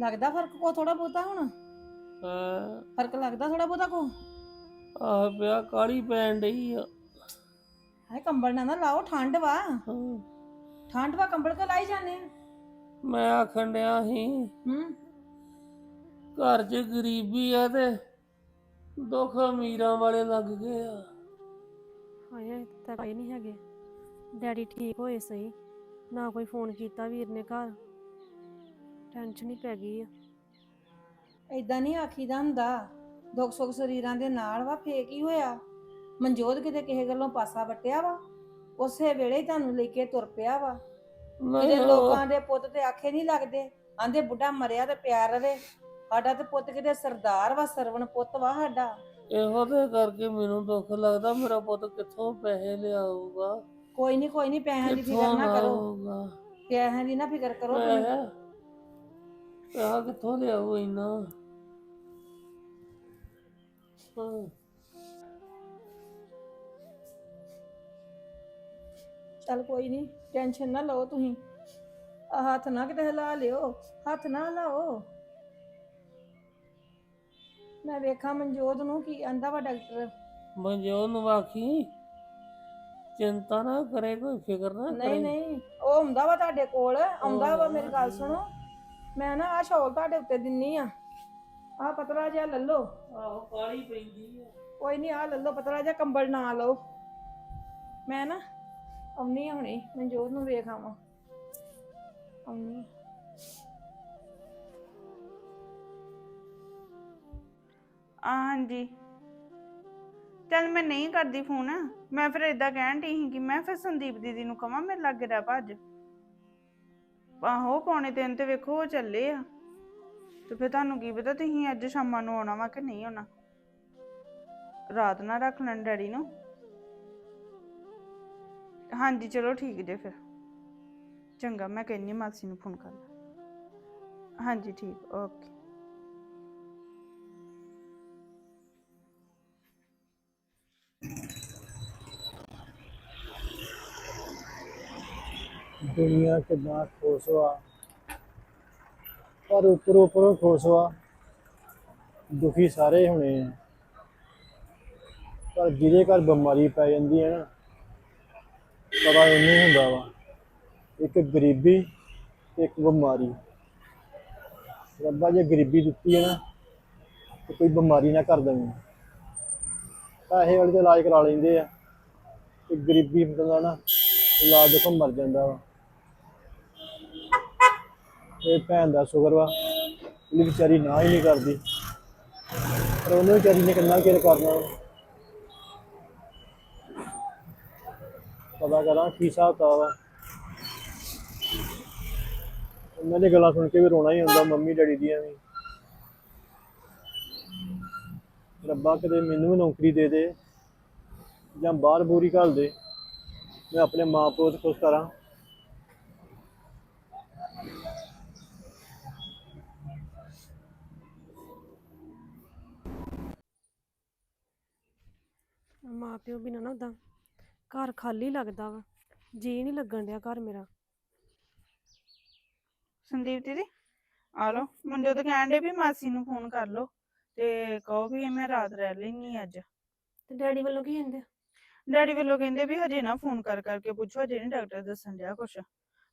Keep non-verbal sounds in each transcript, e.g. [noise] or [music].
ਲੱਗਦਾ ਫ਼ਰਕ ਕੋ ਥੋੜਾ ਬਹੁਤਾ ਹੁਣ? ਹਾਂ ਫ਼ਰਕ ਲੱਗਦਾ ਥੋੜਾ ਬਹੁਤਾ ਕੋ? ਆਹ ਪਿਆ ਕਾਲੀ ਪੈਣ ਡਈ ਆ। ਹਾਏ ਕੰਬਲ ਨਾ ਨਾ ਲਾਓ ਠੰਡ ਵਾ। ਹਾਂ। ਠੰਡ ਵਾ ਕੰਬਲ ਕੋ ਲਾਈ ਜਾਂਦੇ ਆ? ਮੈਂ ਆਖਣ ਡਿਆ ਸੀ ਹੂੰ। ਘਰ 'ਚ ਗਰੀਬੀ ਆ ਤੇ ਦੁੱਖ ਅਮੀਰਾਂ ਵਾਲੇ ਲੱਗ ਗਏ ਆ। ਹਾਏ ਤਾਂ ਕੋਈ ਨਹੀਂ ਹੈਗੇ। ਡੈਡੀ ਠੀਕ ਹੋਏ ਸਹੀ। ਨਾ ਕੋਈ ਫੋਨ ਕੀਤਾ ਵੀਰ ਨੇ ਘਰ। ਟੈਨਸ਼ਨ ਹੀ ਪੈ ਗਈ ਆ। ਏਦਾਂ ਨਹੀਂ ਆਖੀਦਾ ਹੁੰਦਾ ਦੁੱਖ ਸੁੱਖ ਸਰੀਰਾਂ ਦੇ ਨਾਲ ਵਾ ਫੇਕ ਹੀ ਹੋਇਆ? ਮਨਜੋਤ ਕਿਤੇ ਕਿਸੇ ਗੱਲੋਂ ਪਾਸਾ ਵਟਿਆ ਵਾ? ਉਸੇ ਵੇਲੇ ਹੀ ਤੁਹਾਨੂੰ ਲੈ ਕੇ ਤੁਰ ਪਿਆ ਵਾ। ਉਹ- ਲੋਕਾਂ ਦੇ ਪੁੱਤ ਤੇ ਆਖੇ ਨਹੀਂ ਲੱਗਦੇ ਆਂਦੇ ਬੁੱਢਾ ਮਰਿਆ ਤੇ ਪਿਆਰ ਰਵੇ। ਸਾਡਾ ਤੇ ਪੁੱਤ ਕਿਤੇ ਸਰਦਾਰ ਵਾ ਸਰਵਣ ਪੁੱਤ ਵਾ ਸਾਡਾ। ਇਹੋ ਤੇ ਕਰਕੇ ਮੈਨੂੰ ਦੁੱਖ ਲੱਗਦਾ ਮੇਰਾ ਪੁੱਤ ਕਿੱਥੋਂ ਪੈਸੇ ਲਿਆਊਗਾ? ਕੋਈ ਨਹੀਂ ਕੋਈ ਨਹੀਂ ਪੈਸਿਆਂ ਦੀ ਫਿਕਰ ਨਾ ਕਰੋ। ਲਾਊਗਾ? ਪੈਸਿਆਂ ਦੀ ਨਾ ਫਿਕਰ ਕਰੋ ਤੁਸੀਂ। ਪੈਸਾ ਪੈਸਾ ਕਿੱਥੋਂ ਲਿਆਊ ਇੰਨਾ? ਹਾਂ। ਚੱਲ ਕੋਈ ਨਹੀਂ ਟੈਨਸ਼ਨ ਨਾ ਲਓ ਤੁਸੀਂ। ਆ ਹੱਥ ਨਾ ਕਿਤੇ ਹਿਲਾ ਲਿਓ ਹੱਥ ਨਾ ਹਿਲਾਓ ਮੈਂ ਵੇਖਾਂ ਮਨਜੋਤ ਨੂੰ ਕੀ ਆਂਦਾ ਵਾ ਡਾਕਟਰ। ਮਨਜੋ ਨੂੰ ਆਖੀ ਚਿੰਤਾ ਨਾ ਕਰੇ ਕੋਈ ਫਿਕਰ ਨਾ ਕਰੇ। ਨਹੀਂ ਨਹੀਂ ਉਹ ਆਉਂਦਾ ਵਾ ਤੁਹਾਡੇ ਕੋਲ ਆਉਂਦਾ ਵਾ ਮੇਰੀ ਗੱਲ ਸੁਣੋ। ਮੈਂ ਨਾ ਆ ਸ਼ੌਲ ਤੁਹਾਡੇ ਉੱਤੇ ਦਿੰਨੀ ਆ। ਆ ਪਤਲਾ ਜਿਹਾ ਲੱਲੋ ਆਹੋ ਕਾਲੀ ਪੈਂਦੀ ਆ। ਕੋਈ ਨਹੀਂ ਆ ਲੱਲੋ ਪਤਲਾ ਜਿਹਾ ਕੰਬਲ ਨਾ ਲਓ। ਮੈਂ ਨਾ ਆਉਣੀ ਆ ਹੁਣੇ ਮਨਜੋਤ ਨੂੰ ਵੇਖ ਆਵਾਂ। ਆਉਣੀ ਆ। ਹਾਂਜੀ। ਚੱਲ ਮੈਂ ਨਹੀਂ ਕਰਦੀ ਫੋਨ ਮੈਂ ਫਿਰ ਇਦਾਂ ਕਹਿਣ ਡਈ ਸੀ ਕਿ ਮੈਂ ਫਿਰ ਸੰਦੀਪ ਦੀਦੀ ਨੂੰ ਕਹਾਂ ਮੇਰੇ ਲਾਗੇ ਰਹਿ ਭੱਜ। ਆਹੋ ਪੌਣੇ ਤਿੰਨ ਤੇ ਵੇਖੋ ਉਹ ਚੱਲੇ ਆ। ਤੇ ਫਿਰ ਤੁਹਾਨੂੰ ਕੀ ਪਤਾ ਤੁਸੀਂ ਅੱਜ ਸ਼ਾਮਾਂ ਨੂੰ ਆਉਣਾ ਵਾ ਕਿ ਨਹੀਂ ਆਉਣਾ। ਰਾਤ ਨਾ ਰੱਖ ਲੈਣ ਡੈਡੀ ਨੂੰ। ਹਾਂਜੀ, ਚਲੋ ਠੀਕ ਜੇ ਫਿਰ। ਚੰਗਾ, ਮੈਂ ਕਹਿੰਨੀ ਮਾਸੀ ਨੂੰ ਫੋਨ ਕਰ ਲਾ। ਹਾਂਜੀ, ਠੀਕ, ਓਕੇ। ਦੁਨੀਆ ਕਿੰਨਾ ਖੁਸ਼ ਵਾ। ਪਰ ਉੱਪਰ ਉੱਪਰੋਂ ਖੁਸ਼ ਵਾ। ਦੁਖੀ ਸਾਰੇ ਹੋਣੇ ਆ। ਪਰ ਜਿਹਦੇ ਘਰ ਬਿਮਾਰੀ ਪੈ ਜਾਂਦੀ ਹੈ ਨਾ, ਪਤਾ ਉਹਨੂੰ ਹੁੰਦਾ ਵਾ। ਇੱਕ ਗਰੀਬੀ ਤੇ ਇੱਕ ਬਿਮਾਰੀ। ਰੱਬਾ ਜੇ ਗਰੀਬੀ ਦਿੱਤੀ ਹੈ ਨਾ, ਤੇ ਕੋਈ ਬਿਮਾਰੀ ਨਾ ਕਰ ਦੇਵੇ। ਪੈਸੇ ਵਾਲੇ ਤੇ ਇਲਾਜ ਕਰਾ ਲੈਂਦੇ ਆ। ਤੇ ਗਰੀਬੀ ਮਤਲਬ ਨਾ, ਇਲਾਜ ਤੋਂ ਮਰ ਜਾਂਦਾ ਵਾ। ਇਹ ਭੈਣ ਦਾ ਸ਼ੁਕਰ ਵਾ ਇਹ ਵਿਚਾਰੀ ਨਾ ਹੀ ਨਹੀਂ ਕਰਦੀ। ਪਰ ਉਹਨੇ ਵਿਚਾਰੀ ਨੇ ਕਿੰਨਾ ਚਿਰ ਕਰਨਾ ਪਤਾ ਕਰਾਂ ਕੀ ਹਿਸਾਬ ਤਾ ਵਾ ਉਹਨਾਂ ਦੀ ਗੱਲਾਂ ਸੁਣ ਕੇ ਵੀ ਰੋਣਾ ਹੀ ਆਉਂਦਾ, ਮੰਮੀ ਡੈਡੀ ਦੀਆਂ ਵੀ। ਰੱਬਾ ਕਦੇ ਮੈਨੂੰ ਵੀ ਨੌਕਰੀ ਦੇ ਦੇ ਜਾਂ ਬਾਹਰ ਬੂਰੀ ਘੱਲ ਦੇ। ਮੈਂ ਆਪਣੇ ਮਾਂ ਪਿਓ ਤੋਂ ਖੁਸ਼ ਕਰਾਂ। ਮਾਂ ਪਿਓ ਬਿਨਾਂ ਨਾ ਉਦਾਂ ਘਰ ਖਾਲੀ ਲੱਗਦਾ ਵਾ। ਜੀ ਨਹੀਂ ਲੱਗਣ ਡਿਆ ਘਰ ਮੇਰਾ। ਸੰਦੀਪ ਦੀਦੀ ਆ ਲਓ। ਮੁੰਡੇ ਤਾਂ ਕਹਿਣ ਦੇ ਵੀ ਮਾਸੀ ਨੂੰ ਫੋਨ ਕਰ ਲਓ ਤੇ ਕਹੋ ਵੀ ਮੈਂ ਰਾਤ ਰਹਿ ਲੈਣੀ ਅੱਜ। ਤੇ ਡੈਡੀ ਵੱਲੋਂ ਕੀ ਕਹਿੰਦੇ? ਡੈਡੀ ਵੱਲੋਂ ਕਹਿੰਦੇ ਵੀ ਹਜੇ ਨਾ ਫੋਨ ਕਰ ਕਰਕੇ ਪੁੱਛੋ ਹਜੇ ਨਹੀਂ ਡਾਕਟਰ ਦੱਸਣ ਡਿਆ ਕੁਛ।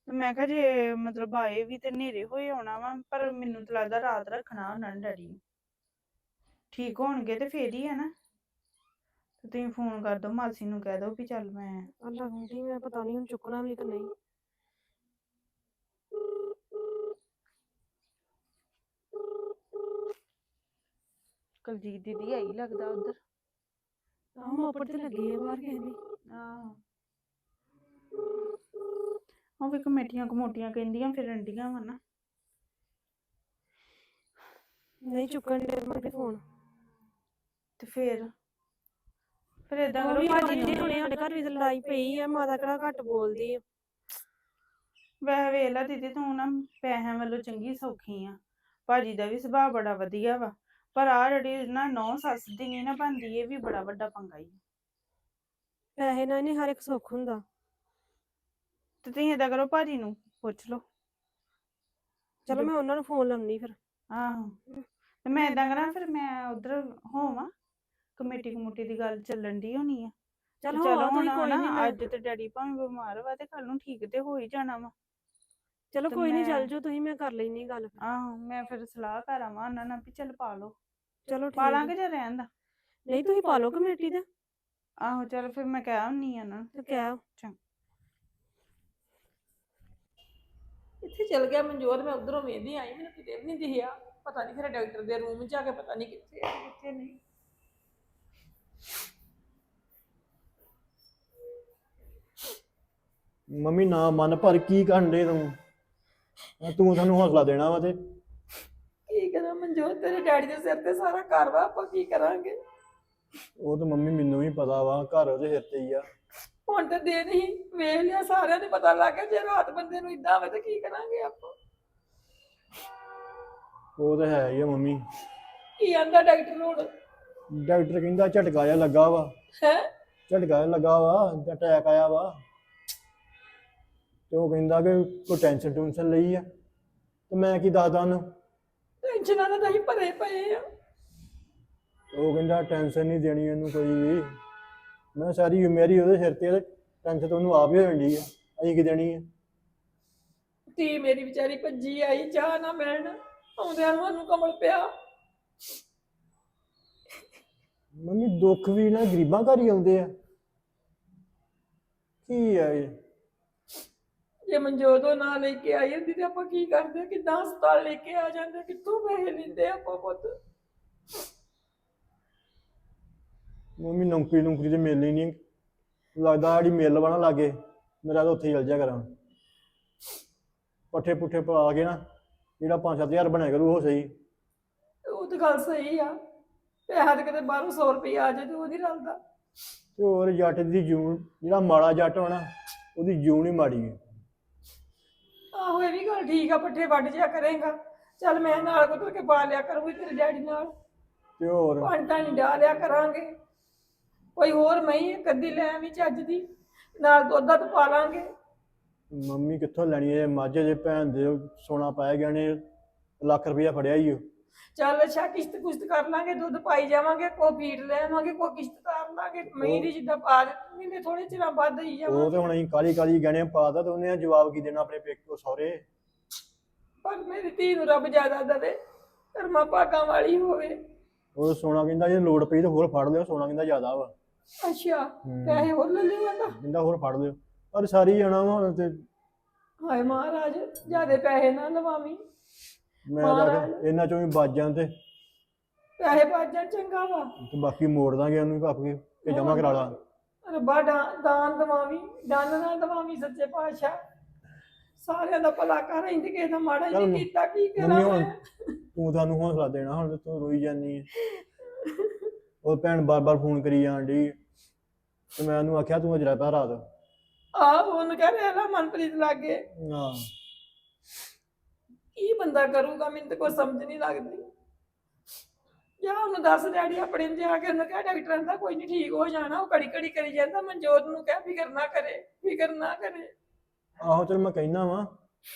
ਤੇ ਮੈਂ ਕਿਹਾ ਜੇ ਮਤਲਬ ਆਏ ਵੀ ਤੇ ਹਨੇਰੇ ਹੋਏ ਆਉਣਾ ਵਾ ਪਰ ਮੈਨੂੰ ਤਾਂ ਲੱਗਦਾ ਰਾਤ ਰੱਖਣਾ ਉਹਨਾਂ ਨੇ ਡੈਡੀ ਨੂੰ। ਠੀਕ ਹੋਣਗੇ ਤੇ ਫੇਰ ਹੀ ਆ ਨਾ। ਤੁਸੀਂ ਫੋਨ ਕਰ ਦਿਓ ਮਾਸੀ ਨੂੰ ਕਹਿ ਦਿਓ ਵੀ ਚੱਲ ਮੈਂ ਅੱਲਾ ਹੁੰਦੀ ਮੈਂ ਪਤਾ ਨਹੀਂ ਹੁਣ ਚੁੱਕਣਾ ਵੀ ਕਿ ਨਹੀਂ। ਕੁਲਜੀਤ ਦੀਦੀ ਆਈ ਲੱਗਦਾ ਉਧਰ। ਆਹ ਮੋਪੜ ਤੇ ਲੱਗੀ ਹੈ ਬਾਹਰ ਕਿਸੇ ਦੀ। ਆਹੋ। ਉਹ ਵੀ ਕਮੇਟੀਆਂ ਕਮੋਟੀਆਂ ਕਹਿੰਦੀਆਂ ਫਿਰਨ ਡੀਆਂ ਵਾ ਨਾ। ਨਹੀਂ ਚੁੱਕਣ ਦੇ ਮੇਰੇ ਫੋਨ। ਤੇ ਫੇਰ ਫਿਰ ਉਹ ਕਰੋ ਭਾਜੀ ਨੂੰ ਹੁਣੇ ਸਾਡੇ ਘਰ ਵੀ ਤਾਂ ਲੜਾਈ ਪਈ ਆ ਮਾਤਾ ਕਿਹੜਾ ਘੱਟ ਬੋਲਦੀ ਆ। ਵੈਸੇ ਵੇਖ ਲਾ ਦੀਦੀ ਤੂੰ ਨਾ ਪੈਸਿਆਂ ਵੱਲੋਂ ਚੰਗੀ ਸੌਖੀ ਆ। ਭਾਜੀ ਦਾ ਵੀ ਸੁਭਾਅ ਬੜਾ ਵਧੀਆ ਵਾ ਪਰ ਆ ਜਿਹੜੀ ਨਾ ਨੌ ਸੱਸ ਦੀ ਨਹੀਂ ਨਾ ਬਣਦੀ ਇਹ ਵੀ ਬੜਾ ਵੱਡਾ ਪੰਗਾ ਹੀ ਪੈਸੇ ਨਾਲ ਨਹੀਂ ਹਰ ਇੱਕ ਸੁੱਖ ਹੁੰਦਾ। ਤੇ ਤੁਸੀਂ ਏਦਾਂ ਕਰੋ ਭਾਜੀ ਨੂੰ ਪੁੱਛ ਲਓ। ਚਲੋ ਮੈਂ ਉਹਨਾਂ ਨੂੰ ਫੋਨ ਲਾਉਣੀ ਫਿਰ। ਆਹੋ ਤੇ ਮੈਂ ਇਦਾਂ ਕਰਾਂ ਫਿਰ ਮੈਂ ਉਧਰ ਹੋਵਾਂ। ਕਮੇਟੀ ਕਮੂਟੀ ਦੀ ਗੱਲ ਚੱਲਣ ਦੀ ਹੋਣੀ ਆ। ਚਲੋ ਚਲੋ ਹੁਣ ਤੁਸੀਂ ਕੋਈ ਨਹੀਂ ਨਾ ਅੱਜ ਤੇ ਡੈਡੀ ਭਾਵੇਂ ਬਿਮਾਰ ਵਾ ਤੇ ਕੱਲ ਨੂੰ ਠੀਕ ਤੇ ਹੋ ਹੀ ਜਾਣਾ ਵਾ। ਚਲੋ ਕੋਈ ਨਹੀਂ ਚੱਲ ਜਾਓ ਤੁਸੀਂ ਮੈਂ ਕਰ ਲੈਣੀ ਗੱਲ। ਆਹੋ ਮੈਂ ਫਿਰ ਸਲਾਹ ਕਰਾਵਾਂ ਉਹਨਾਂ ਨਾਲ ਵੀ ਚੱਲ ਪਾ ਲਓ। ਚਲੋ ਠੀਕ ਪਾ। ਲਾਂਗੇ ਜਾਂ ਰਹਿਣ ਦਾ? ਨਹੀਂ ਤੁਸੀਂ ਪਾ ਲਓ ਕਮੇਟੀ ਦਾ। ਆਹੋ ਚਲ ਫਿਰ ਮੈਂ ਕਹਿ ਹੁੰਨੀ ਆ ਨੂੰ। ਤੇ ਕਹਿ ਇੱਥੇ ਚਲ ਗਿਆ ਮਨਜੋਤ ਮੈਂ ਉਧਰੋਂ ਵੇਂਦੀ ਆਈ ਮੈਨੂੰ ਕਿਤੇ ਵੀ ਨਹੀਂ ਦਿਖਿਆ। ਪਤਾ ਨਹੀਂ ਫਿਰ ਡਾਕਟਰ ਦੇ ਰੂਮ 'ਚ ਆ ਕੇ ਪਤਾ ਨਹੀਂ ਕਿੱਥੇ ਆ ਕਿੱਥੇ ਨਹੀਂ। ਮੰਮੀ ਨਾ ਮਨ ਪਰ ਕੀ ਕਰਨ ਦੇ ਤੂੰ? ਆ ਤੂੰ ਸਾਨੂੰ ਹੌਸਲਾ ਦੇਣਾ ਵਾ ਤੇ। ਕੀ ਕਰਾਂ ਮਨਜੋਤ? ਤੇਰੇ ਡੈਡੀ ਦੇ ਸਿਰ ਤੇ ਸਾਰਾ ਘਰ ਵਾ ਆਪਾਂ ਕੀ ਕਰਾਂਗੇ? ਉਹ ਤਾਂ ਮੰਮੀ ਮੈਨੂੰ ਵੀ ਪਤਾ ਵਾ ਘਰ ਉਹਦੇ ਸਿਰ ਤੇ ਹੀ ਆ। ਹੁਣ ਤੇ ਦੇ ਨਹੀਂ ਵੇਖ ਲਿਆ ਸਾਰਿਆਂ ਨੂੰ ਪਤਾ ਲੱਗ ਗਿਆ ਜੇ ਰਾਤ ਬੰਦੇ ਨੂੰ ਇਦਾਂ ਹੋਵੇ ਤਾਂ ਕੀ ਕਰਾਂਗੇ ਆਪਾਂ? ਉਹ ਤਾਂ ਹੈ ਹੀ ਆ ਮੰਮੀ। ਕੀ ਆਂਦਾ ਡਾਕਟਰ ਹੁਣ? ਡਾਕਟਰ ਕਹਿੰਦਾ ਝਟਕਾ ਜਿਹਾ ਲੱਗਾ ਵਾ। ਹੈ? ਝਟਕਾ ਜਿਹਾ ਲੱਗਾ ਵਾ ਅਟੈਕ ਆਇਆ ਵਾ। ਤੇ ਉਹ ਕਹਿੰਦਾ ਕਿ ਕੋਈ ਟੈਨਸ਼ਨ ਟੂਨਸ਼ਨ ਲਈ ਆ। ਤੇ ਮੈਂ ਕੀ ਦੱਸਦਾ ਉਹਨੂੰ? ਟੈਨਸ਼ਨਾਂ ਨਾਲ ਅਸੀਂ ਭਰੇ ਪਏ ਆ। ਉਹ ਕਹਿੰਦਾ ਟੈਨਸ਼ਨ ਨਹੀਂ ਦੇਣੀ ਇਹਨੂੰ ਕੋਈ ਵੀ। ਮੈਂ ਸਾਰੀ ਉਮਰ ਉਹਦੇ ਸਿਰ ਤੇ ਟੈਨਸ਼ਨ ਤਾਂ ਉਹਨੂੰ ਆਪ ਹੀ ਹੋ ਜਾਂਦੀ ਆ। ਅਸੀਂ ਕੀ ਦੇਣੀ ਆ? ਧੀ ਮੇਰੀ ਵਿਚਾਰੀ ਭੱਜੀ ਆਈ ਚਾਹ ਨਾ ਮਿਲਣ ਆਉਂਦਿਆਂ ਨੂੰ ਉਹਨੂੰ ਕਮਲ ਪਿਆ। ਮੰਮੀ ਦੁੱਖ ਵੀ ਨਾ ਗਰੀਬਾਂ ਘਰ ਹੀ ਆਉਂਦੇ ਆ। ਕੀ ਆ ਇਹ? ਜੇ ਮਨਜੋਤ ਉਹ ਨਾ ਲੈ ਕੇ ਆਈ ਹੁੰਦੀ ਤੇ ਆਪਾਂ ਕੀ ਕਰਦੇ ਕਿੱਦਾਂ ਹਸਪਤਾਲ ਲੈ ਕੇ ਆ ਜਾਂਦੇ ਕਿੱਥੋਂ ਪੈਸੇ ਲੈਂਦੇ ਆਪਾਂ ਪੁੱਤ? ਮੰਮੀ ਨੌਕਰੀ ਨੌਕਰੀ ਤੇ ਮਿਲਣੀ ਨਹੀਂ। ਲੱਗਦਾ ਜਿਹੜੀ ਮਿਲ ਬਣਾ ਲਾਗੇ। ਮੇਰਾ ਤਾਂ ਉੱਥੇ ਹੀ ਚਲ ਜਾ ਕਰਾਂ। ਪੱਠੇ ਪੁੱਠੇ ਪਾ ਕੇ ਨਾ ਜਿਹੜਾ 5-7000 ਬਣਿਆ ਕਰੂ ਉਹ ਸਹੀ। ਉਹ ਤਾਂ ਗੱਲ ਸਹੀ ਆ। ਪੈਸਾ ਤੇ ਕਿਤੇ ਬਾਹਰੋਂ 100 ਰੁਪਏ ਆ ਜਾਏ ਤੇ ਉਹ ਨਹੀਂ ਰਲਦਾ। ਤੇ ਹੋਰ ਜੱਟ ਦੀ ਜੂਨ ਜਿਹੜਾ ਮਾੜਾ ਜੱਟ ਹੋਣਾ ਉਹਦੀ ਜੂਨ ਹੀ ਮਾੜੀ ਹੈ। ਆਹੋ ਇਹ ਵੀ ਗੱਲ ਠੀਕ ਆ ਪੱਠੇ ਵੱਢ ਜਿਆ ਕਰੇਗਾ। ਚੱਲ ਮੈਂ ਨਾਲ ਕੁੱਤਰ ਕੇ ਪਾ ਲਿਆ ਕਰੂੰਗੀ ਤੇਰੇ ਡੈਡੀ ਨਾਲ। ਤੇ ਹੋਰ? ਪਾਣੀ ਤਾਂ ਨਹੀਂ ਡਾਹ ਲਿਆ ਕਰਾਂਗੇ। ਕੋਈ ਹੋਰ ਮੈਂ ਇੱਕ ਅੱਧੀ ਲੈ ਆਵੀਂ ਚੱਜ ਦੀ। ਨਾਲ ਦੁੱਧ ਦਾ ਪਾ ਲਾਂਗੇ। ਮੰਮੀ ਕਿੱਥੋਂ ਲੈਣੀ ਹੈ? ਮੱਝ ਜੇ ਭੈਣ ਦੇ ਸੋਨਾ ਪਾਇਆ ਗਿਆ ਨੇ ਲੱਖ ਰੁਪਇਆ ਫੜਿਆ ਹੀ ਉਹ ਚੱਲ ਅੱਛਾ ਕਿਸ਼ਤ ਕੁਸ਼ਤ ਕਰ ਲਾਂਗੇ ਦੁੱਧ ਪਾਈ ਜਾਵਾਂਗੇ ਕੋ ਫੀਡ ਲੈ ਆਵਾਂਗੇ ਕੋ ਕਿਸ਼ਤ ਤਾਰ ਲਾਂਗੇ ਮਹੀਂ ਦੀ ਜਿੱਦਾਂ ਪਾ ਦਿੱਤੀ ਮਹੀਨੇ ਥੋੜੇ ਚਿਰਾਂ ਬਾਅਦ ਹੀ ਉਹ ਤੇ ਹੁਣ ਅਸੀਂ ਕਾਲੀ ਕਾਲੀ ਗਹਿਣੇ ਪਾਤਾ ਤੇ ਉਹਨੇ ਜਵਾਬ ਕੀ ਦੇਣਾ ਆਪਣੇ ਪੇਕੋ ਸਹੁਰੇ? ਪਰ ਮੇਰੀ ਧੀ ਨੂੰ ਰੱਬ ਜ਼ਿਆਦਾ ਦੇਵੇ ਕਰਮਾ ਭਾਗਾਂ ਵਾਲੀ ਹੋਵੇ। ਉਹ ਸੋਨਾ ਕਹਿੰਦਾ ਜੇ ਲੋੜ ਪਈ ਤੇ ਹੋਰ ਫੜ ਲਿਓ ਸੋਨਾ ਕਹਿੰਦਾ ਜ਼ਿਆਦਾ ਵਾ। ਅੱਛਾ। ਪੈਸੇ ਹੋਰ ਲੈ ਲਿਆਂਦਾ ਕਹਿੰਦਾ ਹੋਰ ਫੜ ਲਿਓ। ਪਰ ਸਾਰੀ ਜਾਣਾ ਵਾ ਹੁਣ ਤੇ ਹਾਏ ਮਹਾਰਾਜ ਜਿਆਦੇ ਪੈਸੇ ਨਾ ਲਵਾਵੀਂ। ਮੈਂ ਆਖਿਆ ਇਹਨਾਂ ਚੋਂ ਵੀ ਬਚ ਜਾਣ ਤੇ। ਪੈਸੇ ਬਾਜਣ ਚੰਗਾ ਵਾ। ਤੇ ਬਾਕੀ ਮੋੜ ਦਾਂਗੇ ਉਹਨੂੰ ਕੱਪ ਕੇ ਤੇ ਜਮਾ ਕਰਾ ਲਾ। ਰੱਬਾ ਦਾ- ਦਾਨ ਦਵਾਵੀਂ ਦਾਨ ਨਾ ਦਵਾਵੀਂ ਸੱਚੇ ਪਾਤਸ਼ਾਹ। ਸਾਰਿਆਂ ਦਾ ਭਲਾ ਕਰ ਇੰਦ ਕਿਸੇ ਦਾ ਮਾੜਾ ਚੱਲ ਨਹੀਂ ਕੀਤਾ ਕੀ ਕਰਾਂ ਮੰਮੀ ਹੁਣ ਮੈਂ ਤੂੰ ਤੁਹਾਨੂੰ ਹੌਸਲਾ ਦੇਣਾ ਹੁਣ ਤੇ ਤੂੰ ਰੋਈ ਜਾਂਦੀ ਹੈ ਉਹ ਭੈਣ ਬਾਰ-ਬਾਰ ਫੋਨ ਕਰੀ ਜਾਣ ਡਈ। ਤੇ ਮੈਂ ਉਹਨੂੰ ਆਖਿਆ ਤੂੰ ਅਜਰਾ ਪਾ ਰਾਤ। ਆਹ ਉਹਨੂੰ ਕਹਿ ਰਿਹਾ ਮਨਪ੍ਰੀਤ ਲਾਗੇ। ਹਾਂ। ਕੀ ਬੰਦਾ ਕਰੂਗਾ? ਮੈਨੂੰ ਤਾਂ ਕੋਈ ਸਮਝ ਨਹੀਂ ਲੱਗਦੀ। ਜਾਂ ਉਹਨੂੰ ਦੱਸ ਡੈਡੀ ਆਪਣੇ ਨੂੰ ਜਾ ਕੇ ਉਹਨੂੰ ਕਹਿ ਡਾਕਟਰਾਂ ਦਾ ਕੋਈ ਨਹੀਂ ਠੀਕ ਹੋ ਜਾਣਾ। ਉਹ ਕੜੀ ਕੜੀ ਕਰੀ ਜਾਂਦਾ। ਮਨਜੋਤ ਨੂੰ ਕਹਿ ਫਿਕਰ ਨਾ ਕਰੇ ਫਿਕਰ ਨਾ ਕਰੇ। ਆਹੋ ਚਲ ਮੈਂ ਕਹਿਣਾ ਵਾ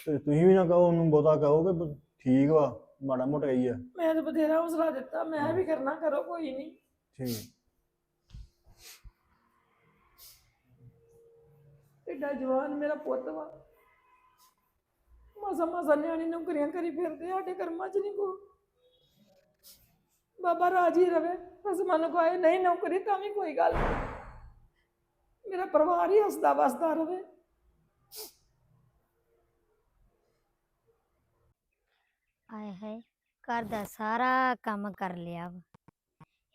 ਤੇ ਤੁਸੀਂ ਵੀ ਨਾ ਕਹੋ ਉਹਨੂੰ ਬਹੁਤਾ ਕਹੋ ਕਿ ਬ- ਠੀਕ ਵਾ ਮਾੜਾ ਮੋਟਾ ਹੀ ਆ। ਮੈਂ ਤਾਂ ਬਥੇਰਾ ਹੌਸਲਾ ਦਿੱਤਾ। ਮੈਂ ਵੀ ਕਰਨਾ ਕਰੋ ਕੋਈ ਨਹੀਂ ਠੀਕ। ਐਡਾ ਜਵਾਨ ਮੇਰਾ ਪੁੱਤ ਵਾ। ਮਸਾ ਮਸਾ ਨਿਆਣੀ ਨੌਕਰੀਆਂ ਕਰੀ ਫਿਰਦੇ ਸਾਡੇ ਕਰਮਾਂ 'ਚ ਨਹੀਂ ਕੋ ਬਾਬਾ ਰਾਜੀ ਰਵੇ ਬਸ ਮਨ ਕੋ ਆਏ ਨਹੀਂ ਨੌਕਰੀ ਤਾਂ ਵੀ ਕੋਈ ਗੱਲ ਨਹੀਂ ਮੇਰਾ ਪਰਿਵਾਰ ਹੀ ਹੱਸਦਾ ਵਸਦਾ ਰਵੇ। ਆਏ ਹਾਏ, ਘਰ ਦਾ ਸਾਰਾ ਕੰਮ ਕਰ ਲਿਆ ਵਾ।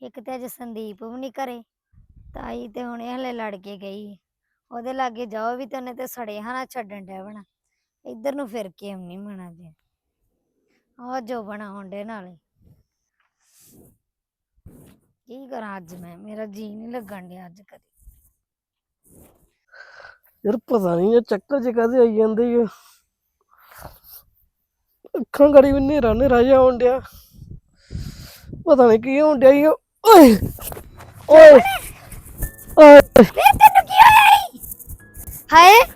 ਇੱਕ ਤੇ ਅੱਜ ਸੰਦੀਪ ਵੀ ਨਹੀਂ ਘਰੇ, ਤਾਈ ਤੇ ਹੁਣੇ ਹਲੇ ਲੜ ਕੇ ਗਈ। ਹੈ। ਉਹਦੇ ਲਾਗੇ ਜਾਓ ਵੀ ਤੇ ਉਹਨੇ ਤੇ ਸੜੇ ਹਨਾ ਛੱਡਣ ਡਿਆ ਬਣਾ ਇੱਧਰ ਨੂੰ ਫਿਰ ਕੇ ਨਹੀਂ ਮਣਾ ਜੇ ਆ ਜੋ ਬਣਾ ਹੁੰਦੇ ਨਾਲੇ। ਕੀ ਕਰਾਂ ਅੱਜ ਮੈਂ? ਮੇਰਾ ਜੀ ਨਹੀਂ ਲੱਗਣ ਡਿਆ ਅੱਜ ਕਦੇ। ਯਾਰ ਪਤਾ ਨਹੀਂ ਇਹ ਚੱਕਰ ਚ ਕਾਹਦੇ ਆਈ ਜਾਂਦੇ ਓ। ਅੱਖਾਂ ਗੜੀ ਵੀ ਹਨੇਰਾ ਹਨੇਰਾ ਜਿਹਾ ਹੋਣ ਡਿਆ। ਪਤਾ ਨਹੀਂ ਕੀ ਹੋਣ ਡਿਆ ਈ ਓ। ਓਏ! ਓਏ! ਓਏ! ਤੈਨੂੰ ਕੀ ਹੋਇਆ ਈ? ਹਾਏ!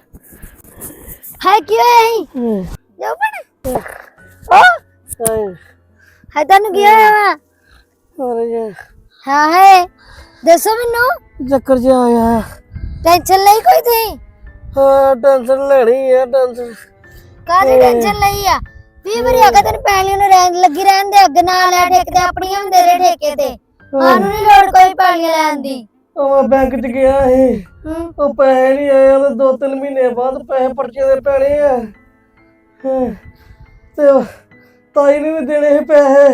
ਹਾਏ ਕੀ ਹੋਇਆ ਈ ਹੂੰ। ਜੋ ਬਣਾ ਤੁਹਾਨੂੰ ਕੀ ਹੋਇਆ ਵਾ? ਹੋਰ ਜੀ ਹਾਂ ਹੈ ਦੱਸੋ ਮੈਨੂੰ। ਚੱਕਰ ਜਿਹਾ ਆਇਆ। ਟੈਨਸ਼ਨ ਲਈ ਕੋਈ ਤੁਸੀਂ? ਹਾਂ ਟੈਨਸ਼ਨ ਲੈਣੀ ਹੈ ਟੈਨਸ਼ਨ। ਕਾਹਦੀ ਟੈਨਸ਼ਨ ਲਈ ਆ? ਵੀਹ ਵਾਰੀ ਅਗਾ ਤੈਨੂੰ ਪੈਲੀਆਂ ਨੂੰ ਰਹਿਣ ਲੱਗੀ ਰਹਿਣ ਦੇ ਅੱਗ ਨਾਲ ਲੈ ਠੇਕੇ ਆਪਣੀਆਂ ਹੁੰਦੇ ਰੇ ਠੇਕੇ ਤੇ। ਸਾਨੂੰ ਨਹੀਂ ਲੋੜ ਕੋਈ ਪੈਲੀਆਂ ਲੈਣ ਦੀ। ਉਹ ਬੈਂਕ 'ਚ ਗਿਆ ਸੀ। ਹੂੰ। ਉਹ ਪੈਸੇ ਨਹੀਂ ਆਏ ਉਹ ਦੋ ਤਿੰਨ ਮਹੀਨੇ ਬਾਅਦ ਪੈਸੇ ਪਰਚੇ ਦੇ ਪੈਣੇ ਆ। ਹਾਂ। ਤੇ ਉਹ ਤਾਈ ਨੂੰ ਵੀ ਦੇਣੇ ਸੀ ਪੈਸੇ।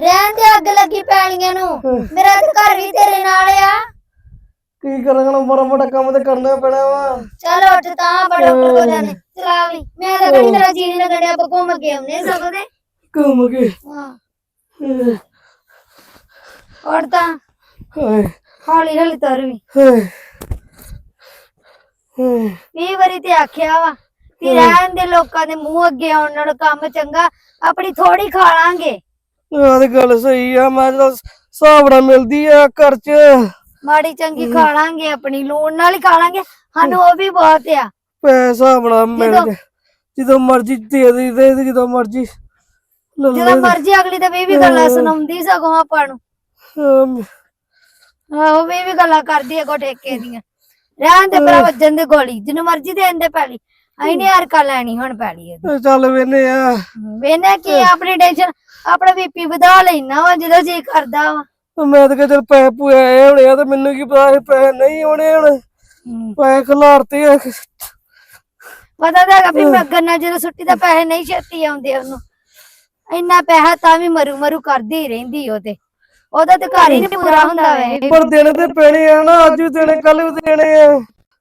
ਰਹਿਣ ਦੇ ਅੱਗ ਲੱਗੀ ਪੈਲੀਆਂ ਨੂੰ। ਮੇਰਾ ਤੇ ਘਰ ਵੀ ਤੇਰੇ ਨਾਲ ਆ। ਕੀ ਕਰਾਂਗਾ ਮਾੜਾ ਮੋਟਾ ਕੰਮ ਤੇ ਕਰਨਾ ਪੈਣਾ ਵਾ। ਚੱਲ ਉੱਠ ਤਾਂ ਬੜਾ ਉੱਪਰ ਹੋ ਜਾਣੇ ਚਲਾ ਵੀ ਮੈਂ ਤਾਂ ਕੜੀ ਮੇਰਾ ਜੀਣੀ ਨਾ ਗੜਿਆ ਆਪਾਂ ਘੁੰਮ ਕੇ ਆਉਨੇ ਸਭ ਦੇ ਘੁੰਮ ਕੇ। ਹਾਂ। ਉੱਠ ਤਾਂ। ਹੌਲੀ ਹੌਲੀ ਤੁਰ ਵੀ। ਵੀਹ ਵਾਰੀ ਤੇ ਆਖਿਆ ਵਾ ਕਿ ਰਹਿਣ ਦੇ ਲੋਕਾਂ ਦੇ ਮੂੰਹ ਅੱਗੇ ਆਉਣ ਨਾਲ ਕੰਮ ਚੰਗਾ ਆਪਣੀ ਥੋੜੀ ਖਾ ਲਾਂਗੇ। ਆਹ ਤੇ ਗੱਲ ਸਹੀ ਆ ਮੈਂ ਹਿਸਾਬ ਨਾਲ ਮਿਲਦੀ ਆ ਘਰ 'ਚ। ਮਾੜੀ ਚੰਗੀ ਖਾ ਲਾਂਗੇ ਆਪਣੀ ਲੂਣ ਨਾਲ ਹੀ ਖਾ ਲਾਂਗੇ। ਸਾਨੂੰ ਉਹ ਵੀ ਬਹੁਤ ਆ। ਪੈਸਾ ਬਣਾ ਮਿਲ ਜਦੋਂ- ਗਿਆ। ਜਦੋਂ ਮਰਜ਼ੀ ਦੇ ਦੇ ਦੇ ਜਦੋਂ ਮਰਜ਼ੀ ਜਦੋਂ ਮਰਜ਼ੀ ਅਗਲੀ ਤੇ ਵੀ ਵੀ ਗੱਲਾਂ ਸੁਣਾਉਂਦੀ ਸਗੋਂ ਆਪਾਂ ਨੂੰ। ਆਹੋ ਵੀ ਵੀ ਗੱਲਾਂ ਕਰਦੀ ਕੋ ਠੇਕੇ ਦੀਆਂ। ਰਹਿਣ ਦੇ ਭਰਾ ਵੱਜਣ ਦੇ ਗੋਲੀ ਜਿਹਨੂੰ ਮਰਜ਼ੀ ਦੇਣ ਦੇ ਪੈਲੀ। ਅਸੀਂ ਨਹੀਂ ਹਰਕਾ ਲੈਣੀ ਹੁਣ ਪੈਲੀ ਇਹਦੀ। ਚੱਲ ਵੇਨੇ ਆ। ਵੇਨੇ ਕੀ ਆਪਣੀ ਟੈਨਸ਼ਨ ਆਪਣਾ ਬੀਪੀ ਵਧਾ ਲੈਣਾ ਵਾ ਜਦੋਂ ਜੀ ਕਰਦਾ ਵਾ। ਮੈਂ ਤਾਂ ਕਿਹਾ ਚੱਲ ਪੈਸੇ ਪੂਏ ਆਏ ਹੋਣੇ ਆ ਤੇ ਮੈਨੂੰ ਕੀ ਪਤਾ ਸੀ ਪੈਸੇ ਨਹੀਂ ਆਉਣੇ ਹੁਣ। ਪੈਸੇ ਖਲਾਰਤੇ ਆ। ਪਤਾ ਤਾਂ ਹੈਗਾ ਵੀ ਮੱਗਰ ਨਾਲ ਜਦੋਂ ਸੁੱਟੀ ਦਾ ਪੈਸੇ ਨਹੀਂ ਛੇਤੀ ਆਉਂਦੇ ਉਹਨੂੰ। ਇੰਨਾ ਪੈਸਾ ਤਾਂ ਵੀ ਮਰੂ ਮਰੂ ਕਰਦੀ ਹੀ ਰਹਿੰਦੀ ਉਹ ਤੇ ਉਹਦਾ ਤੇ ਘਰ ਹੀ ਨਹੀਂ ਪੂਰਾ ਹੁੰਦਾ ਵੇ। ਪਰ ਦੇਣੇ ਤੇ ਪੈਣੇ ਆ ਨਾ ਅੱਜ ਵੀ ਦੇਣੇ ਕੱਲ ਵੀ ਦੇਣੇ ਆ।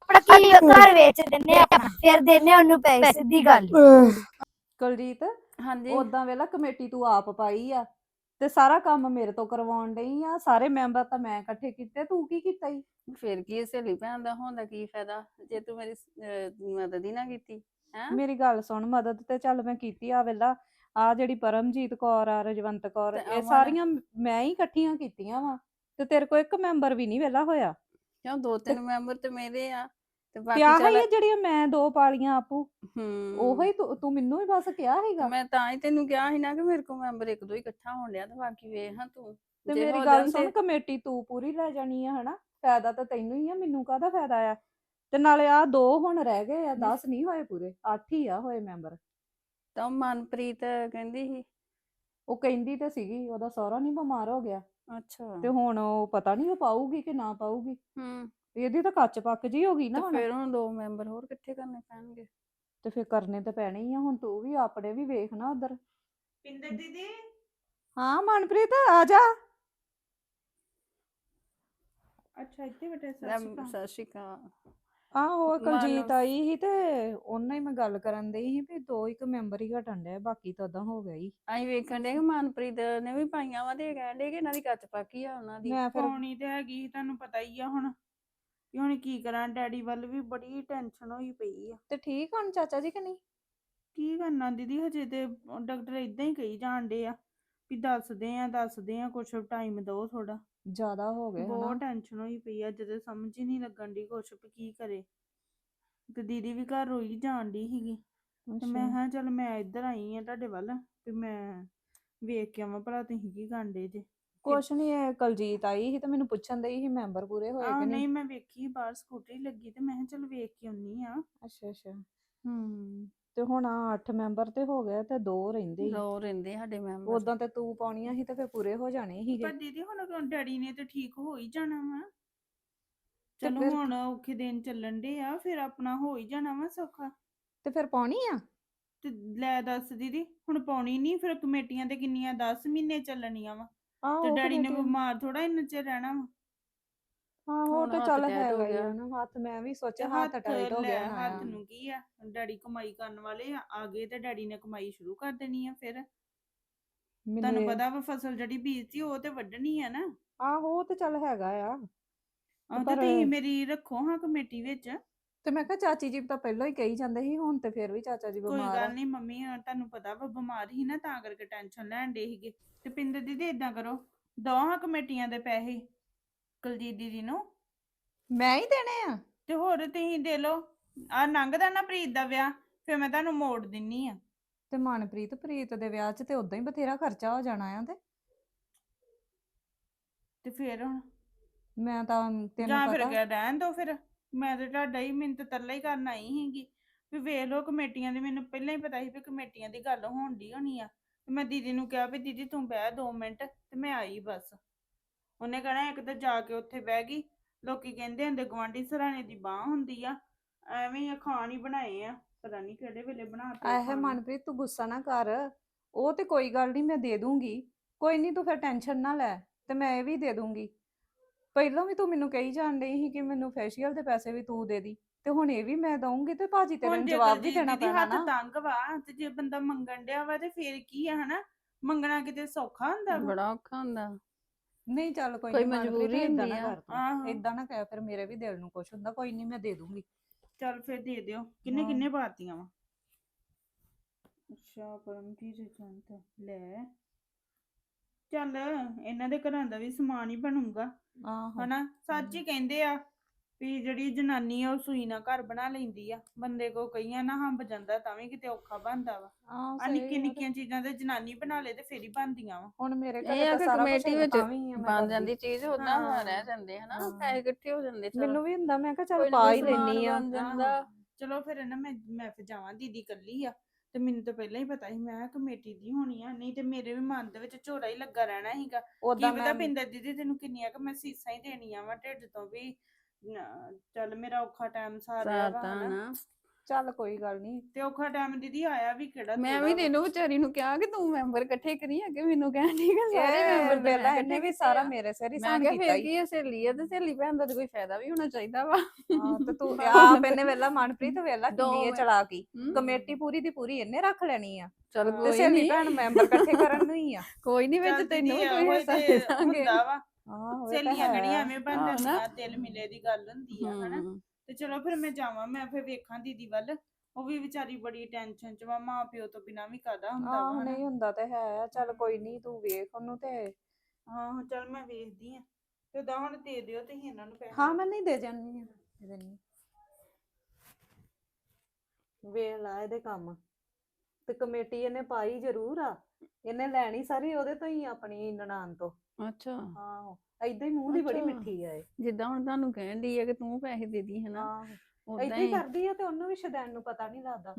ਆਪਣਾ ਕੀ ਘਰ ਵੇਚ ਦਿੰਨੇ ਆ ਫਿਰ ਦਿੰਨੇ ਉਹਨੂੰ ਪੈਸੇ ਸਿੱਧੀ ਗੱਲ। ਕੁਲਜੀਤ ਹਾਂਜੀ। ਉਦਾਂ ਵੇਲਾ ਕਮੇਟੀ ਤੂੰ ਆਪ ਪਾਈ ਆ ਤੇ ਸਾਰਾ ਕੰਮ ਮੇਰੇ ਤੋਂ ਕਰਵਾਉਣ ਡਈ ਆ ਸਾਰੇ ਮੈਂਬਰ ਤਾਂ ਮੈਂ ਇਕੱਠੇ ਕੀਤੇ ਤੂੰ ਕੀ ਕੀਤਾ ਈ? ਫਿਰ ਕੀ ਸਹੇਲੀ ਭੈਣ ਦਾ ਹੋਣ ਦਾ ਕੀ ਫਾਇਦਾ ਜੇ ਤੂੰ ਮੇਰੀ ਅਹ ਮਦਦ ਹੀ ਨਾ ਕੀਤੀ ਹੈ? ਮੇਰੀ ਗੱਲ ਸੁਣ ਮਦਦ ਤੇ ਚੱਲ ਮੈਂ ਕੀਤੀ ਆ ਵੇਲਾ ਆ ਜਿਹੜੀ ਪਰਮਜੀਤ ਕੌਰ ਆ ਰਜਵੰਤ ਕੌਰ ਤੇ ਇਹ ਅਮਨ? ਸਾਰੀਆਂ ਮ- ਹੀ ਇਕੱਠੀਆਂ ਕੀਤੀਆਂ ਵਾ ਤੇ ਤੇਰੇ ਕੋਲ ਇੱਕ ਮੈਂਬਰ ਵੀ ਨਹੀਂ ਵੇਲਾ ਹੋਇਆ। ਕਿਉਂ ਦੋ ਤਿੰਨ ਮੈਂਬਰ ਤੇ ਮੇਰੇ ਆ ਤੇ ਬਾਕੀ ਹੀ ਜਿਹੜੀਆਂ ਮੈਂ ਦੋ ਪਾਲੀਆਂ ਆਪੂ। ਹੂੰ ਉਹੋ ਹੀ। ਤੂੰ ਤੂੰ ਮੈਨੂੰ ਹੀ ਬਸ ਕਿਹਾ ਸੀਗਾ। ਮੈਂ ਤਾਂ ਹੀ ਤੈਨੂੰ ਕਿਹਾ ਸੀ ਨਾ ਕਿ ਮੇਰੇ ਕੋਲ ਮੈਂਬਰ ਇੱਕ ਦੋ ਹੀ ਇਕੱਠਾ ਹੋਣ ਲਿਆ ਤੇ ਬਾਕੀ ਵੇਖ ਹਾਂ ਤੂੰ। ਤੇ ਜੇ ਮੇਰੀ ਹੋ ਗੱਲ ਜਾਣ ਸੁਣ ਤੇ- ਕਮੇਟੀ ਤੂੰ ਪੂਰੀ ਲੈ ਜਾਣੀ ਆ ਹਨਾ। ਫਾਇਦਾ ਤਾਂ ਤੈਨੂੰ ਹੀ ਆ ਮੈਨੂੰ ਕਾਹਦਾ ਫਾਇਦਾ ਆ? ਤੇ ਨਾਲੇ ਆ ਦੋ ਹੁਣ ਰਹਿ ਗਏ ਆ 10 ਨਹੀਂ ਹੋਏ ਪੂਰੇ 8 ਹੀ ਆ ਹੋਏ ਮੈਂਬਰ। ਤਾਂ ਮਨਪ੍ਰੀਤ ਕਹਿੰਦੀ ਸੀ। ਉਹ ਕਹਿੰਦੀ ਤੇ ਸੀਗੀ ਉਹਦਾ ਸਹੁਰਾ ਨਹੀਂ ਬਿਮਾਰ ਹੋ ਗਿਆ। ਅੱਛਾ। ਤੇ ਹੁਣ ਉਹ ਪਤਾ ਨਹੀਂ ਉਹ ਪਾਊਗੀ ਕਿ ਨਾ ਪਾਊਗੀ। ਹੂੰ। ਇਹਦੀ ਤਾਂ ਕੱਚ ਪੱਕ ਜੀ ਹੋ ਗਈ ਨਾ ਤੇ ਹੁਣ। ਫਿਰ ਹੁਣ ਦੋ ਮੈਂਬਰ ਹੋਰ ਇਕੱਠੇ ਕਰਨੇ ਪੈਣਗੇ। ਤੇ ਫਿਰ ਕਰਨੇ ਤਾਂ ਪੈਣੇ ਹੀ ਆ ਹੁਣ ਤੂੰ ਵੀ ਆਪਣੇ ਵੀ ਵੇਖ ਨਾ ਉਧਰ। ਪਿੰਦਰ ਦੀਦੀ? ਹਾਂ ਮਨਪ੍ਰੀਤ ਆ ਜਾ। ਅੱਛਾ ਇੱਥੇ ਬੈਠੇ ਸਤਿ ਲੈ, ਸ਼੍ਰੀ ਅਕਾਲ। ਸਤਿ ਸ਼੍ਰੀ ਅਕਾਲ। ਆਹੋ ਮੰਨ ਕੁਲਜੀਤ। ਆਈ ਸੀ ਤੇ ਉਹਨਾਂ ਹੀ ਮੈਂ ਗੱਲ ਕਰਨ ਦਈ ਸੀ ਵੀ ਦੋ ਇੱਕ ਮੈਂਬਰ ਹੀ ਘਟਣ ਡਿਆ ਬਾਕੀ ਤਾਂ ਉਦਾਂ ਹੋ ਗਿਆ ਹੀ। ਅਸੀਂ ਵੇਖਣ ਦੇ ਕਿ ਮਨਪ੍ਰੀਤ ਨੇ ਵੀ ਪਾਈਆਂ ਵਾ ਤੇ ਕਹਿਣ ਦੇ ਕਿ ਇਹਨਾਂ ਦੀ ਕੱਚ ਪੱਕੀ ਆ ਉਹਨਾਂ ਦੀ। ਮੈਂ ਫਿਰ ਪਾਉਣੀ ਤੇ ਹੈਗੀ ਸੀ, ਤੁਹਾਨੂੰ ਪਤਾ ਹੀ ਆ ਹੁਣ ਕਿ ਹੁਣ ਕੀ ਕਰਾਂ ਡੈਡੀ ਵੱਲ ਵੀ ਬੜੀ ਟੈਨਸ਼ਨ ਹੋਈ ਪਈ ਆ। ਤੇ ਠੀਕ ਹੁਣ ਚਾਚਾ ਜੀ ਕਿ ਨਹੀਂ? ਕੀ ਕਰਨਾ ਦੀਦੀ ਹਜੇ ਤੇ ਉਹ ਡਾਕਟਰ ਇਦਾਂ ਹੀ ਕਹੀ ਜਾਣਦੇ ਆ ਵੀ ਦੱਸਦੇ ਆ ਦੱਸਦੇ ਆ ਕੁਛ ਟਾਈਮ ਦਿਓ ਥੋੜਾ ਜ਼ਿਆਦਾ ਹੋ ਗਏ ਬਹੁਤ ਟੈਨਸ਼ਨ ਹੋਈ ਪਈ ਆ ਜਦੋਂ ਸਮਝ ਹੀ ਨਹੀਂ ਲੱਗਣ ਦੀ ਕੁਛ ਵੀ ਕੀ ਕਰੇ। ਤੇ ਦੀਦੀ ਵੀ ਘਰ ਰੋਈ ਜਾਣ ਦੀ ਸੀਗੀ। ਤੇ ਮੈਂ। ਹਾਂ ਚੱਲ ਮੈਂ ਇੱਧਰ ਆਈ ਆ ਤੁਹਾਡੇ ਵੱਲ ਤੇ ਮੈਂ ਵੇਖ ਕੇ ਆਵਾਂ ਭਲਾ ਤੁਸੀਂ ਕੀ ਗਾਂਡੇ ਜੇ। ਕੁਛ ਨਹੀਂ ਇਹ ਕਲਜੀਤ ਆਈ ਸੀ ਤੇ ਮੈਨੂੰ ਪੁੱਛਣ ਦਈ ਸੀ ਮੈਂਬਰ ਪੂਰੇ ਹੋਏ ਕਿ ਨਹੀਂ? ਨਹੀਂ ਮੈਂ ਵੇਖੀ ਬਾਹਰ ਸਕੂਟਰੀ ਲੱਗੀ ਤੇ ਮੈਂ ਕਿਹਾ ਚੱਲ ਵੇਖ ਕੇ ਆਉਣੀ ਆ। ਅੱਛਾ ਅੱਛਾ। ਹੂੰ। ਤੇ ਹੁਣ ਆ 8 ਮੈਂਬਰ ਤੇ ਹੋ ਗਏ ਤੇ ਦੋ ਰਹਿੰਦੇ ਹੀ। ਦੋ ਰਹਿੰਦੇ ਸਾਡੇ ਮੈਂਬਰ। ਉਦਾਂ ਤੇ ਤੂੰ ਪਾਉਣੀਆਂ ਸੀ ਤੇ ਫਿਰ ਪੂਰੇ ਹੋ ਜਾਣੇ ਸੀਗੇ ਪਰ ਦੀਦੀ ਹੁਣ ਡੈਡੀ ਨੇ ਤੇ ਠੀਕ ਹੋ ਹੀ ਜਾਣਾ ਵਾ। ਤੇ ਚਲੋ ਫਿਰ- ਹੁਣ ਔਖੇ ਦਿਨ ਚੱਲਣ ਦੇ ਆ ਫਿਰ ਆਪਣਾ ਹੋ ਹੀ ਜਾਣਾ ਵਾ ਸੌਖਾ। ਤੇ ਫਿਰ ਪਾਉਣੀ ਆ? ਤੇ ਲੈ ਦੱਸ ਦੀਦੀ ਹੁਣ ਪਾਉਣੀ ਨਹੀਂ ਫਿਰ ਕਮੇਟੀਆਂ ਤੇ ਕਿੰਨੀਆਂ 10 ਮਹੀਨੇ ਚੱਲਣੀਆਂ ਵਾ। ਆਹੋ ਤੇ ਡੈਡੀ ਨੇ ਕਮੇਟੀ- ਬਿਮਾਰ ਥੋੜਾ ਇੰਨਾ ਚਿਰ ਰਹਿਣਾ ਵਾ। ਆਹੋ ਉਹ ਹੁਣ ਤੇ ਹੱਥ ਚੱਲ tight ਹੋ ਹੈਗਾ ਹੀ ਗਿਆ। ਨਾ ਹੱਥ ਮੈਂ ਵੀ ਸੋਚਿਆ ਹੱਥ ਟਾਈਟ ਹੋ ਲੈ, ਗਿਆ ਹੱਥ ਨੂੰ ਕੀ ਆ? ਡੈਡੀ ਕਮਾਈ ਕਰਨ ਵਾਲੇ ਆ ਆ ਗਏ ਤੇ ਡੈਡੀ ਨੇ ਕਮਾਈ ਸ਼ੁਰੂ ਕਰ ਦੇਣੀ ਆ ਫਿਰ। ਤੁਹਾਨੂੰ ਮੈਨੂੰ ਇਹ- ਪਤਾ ਵਾ ਫਸਲ ਜਿਹੜੀ ਬੀਜਤੀ ਉਹ ਤੇ ਵੱਢਣੀ ਆ ਨਾ। ਆਹੋ ਉਹ ਤੇ ਚੱਲ ਹੈਗਾ ਆ। ਆਹ ਤੇ ਪਰ- ਤੁਸੀਂ ਮੇਰੀ ਰੱਖੋ ਹਾਂ ਕਮੇਟੀ ਵਿੱਚ। ਤੇ ਮੈਂ ਕਿਹਾ ਚਾਚੀ ਜੀ ਤਾਂ ਪਹਿਲਾਂ ਹੀ ਕਹੀ ਜਾਂਦੇ ਸੀ ਹੁਣ ਤੇ ਫਿਰ ਵੀ ਚਾਚਾ ਜੀ ਕੋਈ ਬਿਮਾਰ ਆ। ਗੱਲ ਨਹੀਂ ਮੰਮੀ ਹੁਣ ਤੁਹਾਨੂੰ ਪਤਾ ਵਾ ਬਿਮਾਰ ਹੀ ਨਾ ਤਾਂ ਕਰਕੇ ਟੈਨਸ਼ਨ ਲੈਣ ਦੇ ਸੀਗੇ। ਤੇ ਪਿੰਦਰ ਦੀਦੀ ਇਦਾਂ ਕਰੋ ਦੋ ਹਾਂ ਕਮੇਟੀਆਂ ਦੇ ਪੈਸੇ ਕੁਲਜੀਤ ਦੀਦੀ ਨੂੰ। ਮੈਂ ਹੀ ਦੇਣੇ ਆ। ਤੇ ਹੋਰ ਤੁਸੀਂ ਦੇ ਲਓ। ਆ ਲੰਘਦਾ ਨਾ ਪ੍ਰੀਤ ਦਾ ਵਿਆਹ ਫਿਰ ਮੈਂ ਤੁਹਾਨੂੰ ਮੋੜ ਦਿੰਨੀ ਆ। ਤੇ ਮਨਪ੍ਰੀਤ ਪ੍ਰੀਤ ਦੇ ਵਿਆਹ 'ਚ ਤੇ ਉਦਾਂ ਹੀ ਬਥੇਰਾ ਖਰਚਾ ਹੋ ਜਾਣਾ ਆ ਤੇ। ਤੇ ਫਿਰ ਹੁਣ? ਮੈਂ ਤਾਂ ਤੈਨੂੰ ਜਾਂ ਫਿਰ ਪਤਾ ਕਹਿ ਰਹਿਣ ਦੋ ਫਿਰ। ਮੈਂ ਤੇ ਤੁਹਾਡਾ ਹੀ ਮੈਨੂੰ ਤਾਂ ਤਰਲਾ ਹੀ ਕਰਨ ਆਈ ਸੀਗੀ। ਵੀ ਵੇਖ ਲਓ ਕਮੇਟੀਆਂ ਦੀ ਮੈਨੂੰ ਪਹਿਲਾਂ ਹੀ ਪਤਾ ਸੀ ਵੀ ਕਮੇਟੀਆਂ ਦੀ ਗੱਲ ਹੋਣ ਦੀ ਹੋਣੀ ਆ। ਤੇ ਮੈਂ ਦੀਦੀ ਨੂੰ ਕਿਹਾ ਵੀ ਦੀਦੀ ਤੂੰ ਬਹਿ 2 ਮਿੰਟ ਤੇ ਮੈਂ ਆਈ ਬਸ। ਉਹਨੇ ਕਹਿਣਾ ਇੱਕ ਤਾਂ ਜਾ ਕੇ ਉੱਥੇ ਬਹਿ ਗਈ। ਲੋਕੀ ਕਹਿੰਦੇ ਹੁੰਦੇ ਗਵਾਂਢੀ ਸਰਾਣੇ ਦੀ ਬਾਹ ਹੁੰਦੀ ਆ। ਐਵੇਂ ਹੀ ਆ, ਖਾਣ ਹੀ ਬਣਾਏ ਆ। ਪਤਾ ਨਹੀਂ ਕਿਹੜੇ ਵੇਲੇ ਬਣਾਤੇ ਆਹੇ ਮਨਪ੍ਰੀਤ ਤੂੰ ਗੁੱਸਾ ਨਾ ਕਰ। ਉਹ ਤੇ ਕੋਈ ਗੱਲ ਨਹੀਂ ਮੈਂ ਦੇ ਦੂੰਗੀ। ਕੋਈ ਨਹੀਂ ਤੂੰ ਫਿਰ ਟੈਨਸ਼ਨ ਨਾ ਲੈ ਤੇ ਮੈਂ ਇਹ ਵੀ ਦੇ ਦੂੰਗੀ। ਪਹਿਲਾਂ ਵੀ ਤੂੰ ਮੈਨੂੰ ਕਹੀ ਜਾਣ ਡਈ ਸੀ ਕਿ ਮੈਨੂੰ ਫੇਸ਼ੀਅਲ ਦੇ ਪੈਸੇ ਵੀ ਤੂੰ ਦੇ ਦੀ ਤੇ ਹੁਣ ਇਹ ਵੀ ਮੈਂ ਦਊਂਗੀ ਤੇ ਭਾਜੀ ਤੇਰੇ ਨੂੰ ਜਵਾਬ ਵੀ ਦੇਣਾ ਪੈਣਾ ਹੱਥ ਨਾ। ਤੰਗ ਵਾ ਤੇ ਜੇ ਬੰਦਾ ਮੰਗਣ ਡਿਆ ਵਾ ਤੇ ਫਿਰ ਕੀ ਆ ਹਨਾ? ਮੰਗਣਾ ਕਿਤੇ ਸੌਖਾ ਹੁੰਦਾ ਬੜਾ ਔਖਾ ਹੁੰਦਾ। ਨਹੀਂ ਚੱਲ ਕੋਈ ਮਜਬੂਰੀ ਏਦਾਂ ਨਾ ਹੁੰਦੀ ਆ। ਕਰ ਤੂੰ ਆਹੋ। ਏਦਾਂ ਨਾ ਕਹਿ ਫਿਰ ਮੇਰੇ ਵੀ ਦਿਲ ਨੂੰ ਕੁਛ ਹੁੰਦਾ ਕੋਈ ਨਹੀਂ ਮੈਂ ਦੇ ਦੂੰਗੀ ਚੱਲ ਫਿਰ ਦੇ ਦਿਓ ਕਿੰਨੇ ਹਾਂ। ਕਿੰਨੇ ਪਾਤੀਆਂ ਵਾ ਅੱਛਾ ਪਰਮਜੀਤ ਜੰਤ ਲੈ ਚੱਲ ਇਹਨਾਂ ਦੇ ਘਰਾਂ ਦਾ ਵੀ ਸਮਾਨ ਹੀ ਬਣੂਗਾ ਆਹੋ ਹਨਾ ਸੱਚ ਹੀ ਕਹਿੰਦੇ ਆ ਵੀ ਜਿਹੜੀ ਜਨਾਨੀ ਆ ਉਹ ਸੂਈ ਨਾਲ ਘਰ ਬਣਾ ਲੈਂਦੀ ਆ। ਬੰਦੇ ਕੋ ਕਈਆਂ ਨਾ ਹੰਬ ਜਾਂਦਾ ਤਾਂ ਵੀ ਕਿਤੇ ਔਖਾ ਬਣਦਾ ਵਾ। ਆ। ਨਿੱਕੀ। ਨਿੱਕੀਆਂ ਚੀਜ਼ਾਂ ਤੇ ਜਨਾਨੀ ਬਣਾ ਲੇ ਤੇ ਫੇਰ ਹੀ ਬਣਦੀਆਂ ਵਾ। ਹੁਣ ਮੇਰੇ ਇਹ ਘਰ ਆ ਤਾਂ ਕਿ ਸਾਰਾ ਕੁਝ ਕਮੇਟੀ ਵਿੱਚ ਤਾਂ ਵੀ ਆ, ਮੈਂ ਬਣ ਕਰਦੀ। ਜਾਂਦੀ ਚੀਜ਼ ਉਦਾਂ ਹਾਂ। ਰਹਿ ਜਾਂਦੇ ਹਨਾ। ਪੈਸੇ ਇਕੱਠੇ ਹੋ ਜਾਂਦੇ ਚਲੋ। ਮੈਨੂੰ ਵੀ ਹੁੰਦਾ ਮੈਂ ਕਿਹਾ ਚੱਲ ਕੋਈ ਨਾ ਪਾ ਕੋਈ ਹੀ ਲੈਣੀ ਆ। ਸਮਾਨ ਬਣ ਜਾਂਦਾ। ਚਲੋ ਫਿਰ ਨਾ ਮੈਂ ਮੈਂ ਫਿਰ ਜਾਵਾਂ ਦੀਦੀ ਕੱਲੀ ਆ। ਤੇ ਮੈਨੂੰ ਤਾਂ ਪਹਿਲਾਂ ਹੀ ਪਤਾ ਸੀ ਮੈਂ ਕਿਹਾ ਕਮੇਟੀ ਦੀ ਹੋਣੀ ਆ ਨਹੀਂ ਤੇ ਮੇਰੇ ਵੀ ਮਨ ਦੇ ਵਿੱਚ ਝੋਰਾ ਹੀ ਲੱਗਾ ਰਹਿਣਾ ਸੀਗਾ। ਕੀ ਉਦਾਂ ਪਤਾ ਮੈਂ ਪਿੰਦਰ ਦੀਦੀ ਤੈਨੂੰ ਕਿੰਨੀਆਂ ਕਿ ਮੈਂ ਸੀਸਾਂ ਹੀ ਦੇਣੀਆਂ ਵਾ ਢਿੱਡ ਤੋਂ ਵੀ। ਨਾ, ਚੱਲ ਮੇਰਾ ਔਖਾ ਟਾਈਮ ਸਾਰਿਆ ਵਾ ਸਾਤਾ ਹਨਾ। ਨਾ। ਚੱਲ ਕੋਈ ਗੱਲ ਨਹੀਂ ਤੇ ਔਖਾ ਟਾਈਮ ਦੀਦੀ ਆਇਆ ਵੀ ਕਿਹੜਾ ਮੈਂ ਵੀ। ਤੈਨੂੰ ਵਿਚਾਰੀ ਨੂੰ ਕਿਹਾ ਕਿ ਤੂੰ ਮੈਂਬਰ ਇਕੱਠੇ ਕਰੀ ਅੱਗੇ ਮੈਨੂੰ ਕਹਿਣ ਦੀ ਕਿ ਸਾਰੇ ਮੈਂਬਰ ਇਕੱਠੇ ਇਹਨੇ ਵੀ ਕੀਤੇ ਸਾਰਾ ਆ। ਮੇਰੇ ਸਿਰ ਹੀ ਮੈਂ ਸਾਨ ਕਿਹਾ ਕੀਤਾ ਫਿਰ ਹੀ ਕੀ ਆ ਸਹੇਲੀ ਆ ਤੇ ਸਹੇਲੀ ਭੈਣ ਦਾ ਤਾਂ ਕੋਈ ਫਾਇਦਾ ਵੀ ਹੋਣਾ ਚਾਹੀਦਾ ਵਾ। ਹਾਂ ਤੇ ਤੂੰ [laughs] ਆਪ ਇਹਨੇ ਵੇਲਾ ਮਨਪ੍ਰੀਤ ਵੇਲਾ ਦੋ ਕਿੰਨੀ ਇਹ ਮੈਂ- ਚਲਾ ਗਈ ਹਮ, ਕਮੇਟੀ ਪੂਰੀ ਦੀ ਪੂਰੀ ਇਹਨੇ ਰੱਖ ਲੈਣੀ ਆ। ਚੱਲ ਤੇ ਕੋਈ ਸਹੇਲੀ ਨਹੀਂ ਭੈਣ ਮੈਂਬਰ ਇਕੱਠੇ ਕਰਨ ਨੂੰ ਹੀ ਆ। ਕੋਈ ਨਹੀਂ ਵਿੱਚ ਤੈਨੂੰ ਵੀ ਕੋਈ ਹਿੱਸਾ ਤੇ ਦੇ ਦਾਂਗੇ। ਹੁੰਦਾ ਵਾ। ਆਹੋ ਇਹ ਤਾਂ ਸਹੇਲੀਆਂ। ਐਵੇਂ ਹਾਂ, ਨਾ। ਦਿਲ ਮਿਲੇ ਦੀ ਗੱਲ ਹੁੰਦੀ ਆ ਹਨਾ? ਹਮ, ਤੇ ਚਲੋ ਫਿਰ ਮੈਂ ਜਾਵਾਂ ਮੈਂ ਫਿਰ ਵੇਖਾਂ ਦੀਦੀ ਵੱਲ। ਉਹ ਵੀ ਵਿਚਾਰੀ ਬੜੀ ਟੈਨਸ਼ਨ ਚ ਵਾ ਮਾਂ ਪਿਓ ਤੋਂ ਬਿਨਾ ਵੀ ਕਾਦਾ ਹੁੰਦਾ ਵਾ ਹਨਾ? ਨਹੀਂ ਹੁੰਦਾ ਤੇ ਹੈ ਚੱਲ ਕੋਈ ਨਹੀਂ ਤੂੰ ਵੇਖ ਉਹਨੂੰ ਤੇ। ਹਾਂ ਚਲ ਮੈਂ ਵੇਖਦੀ ਆ। ਤੇ ਦਾ ਹੁਣ ਦੇ ਦਿਓ ਤੁਸੀਂ ਇਹਨਾਂ ਨੂੰ ਪੈਸੇ। ਹਾਂ ਮੈਂ ਨਹੀਂ ਦੇ ਜਾਨੀ ਆ ਦੇ ਦਿੰਨੀ ਵੇਖ ਲਾ ਇਹਦੇ ਕੰਮ। ਤੇ ਕਮੇਟੀ ਇਹਨੇ ਪਾਈ ਜ਼ਰੂਰ ਆ। ਇਹਨੇ ਲੈਣੀ ਸਾਰੀ ਉਹਦੇ ਤੋਂ ਹੀ ਆਪਣੀ ਨਨਾਣ ਤੋਂ। ਅੱਛਾ। ਆਹੋ ਐਦਾਂ ਹੀ ਮੂੰਹ ਦੀ ਬੜੀ ਮਿੱਠੀ ਆ ਇਹ। ਜਿੱਦਾਂ ਹੁਣ ਤੁਹਾਨੂੰ ਕਹਿਣ ਦੀ ਹੈ ਕਿ ਤੂੰ ਪੈਸੇ ਦੇ ਦੀ ਹਨਾ? ਆਹੋ ਹੀ ਕਰਦੀ ਆ ਤੇ ਉਹਨੂੰ ਵੀ ਸ਼ਦੈਨ ਨੂੰ ਪਤਾ ਨਹੀਂ ਲੱਗਦਾ।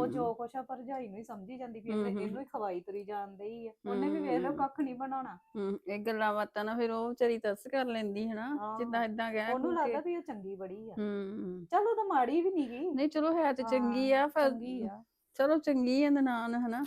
ਉਹ ਜੋ ਕੁਛ ਆ ਭਰਜਾਈ ਨੂੰ ਹੀ ਸਮਝੀ ਜਾਂਦੀ ਵੀ ਇਹਨੂੰ ਹੀ। ਖਵਾਈ ਤਰੀ ਜਾਂਦੇ ਹੀ ਆ। ਉਹਨੇ ਵੀ ਵੇਖ ਲਓ ਕੱਖ ਨਹੀਂ ਬਣਾਉਣਾ। ਹੂੰ, ਇਹ ਗੱਲਾਂ ਬਾਤਾਂ ਨਾ ਫਿਰ ਉਹ ਵਿਚਾਰੀ ਤਰਸ ਕਰ ਲੈਂਦੀ ਹਨਾ? ਹਾਂ। ਜਿੱਦਾਂ ਇਦਾਂ ਕਹਿ ਉਹਨੂੰ ਲੱਗਦਾ ਵੀ ਉਹ ਚੰਗੀ ਬੜੀ ਆ। ਹੂੰ। ਚਲੋ ਤਾਂ ਮਾੜੀ ਵੀ ਨਹੀਂ ਗਈ ਨਹੀਂ ਚਲੋ ਹੈ ਤੇ ਚੰਗੀ ਆ ਪਰ ਚੰਗੀ ਆ। ਚਲੋ ਚੰਗੀ ਆ ਨਨਾਣ ਹਨਾ?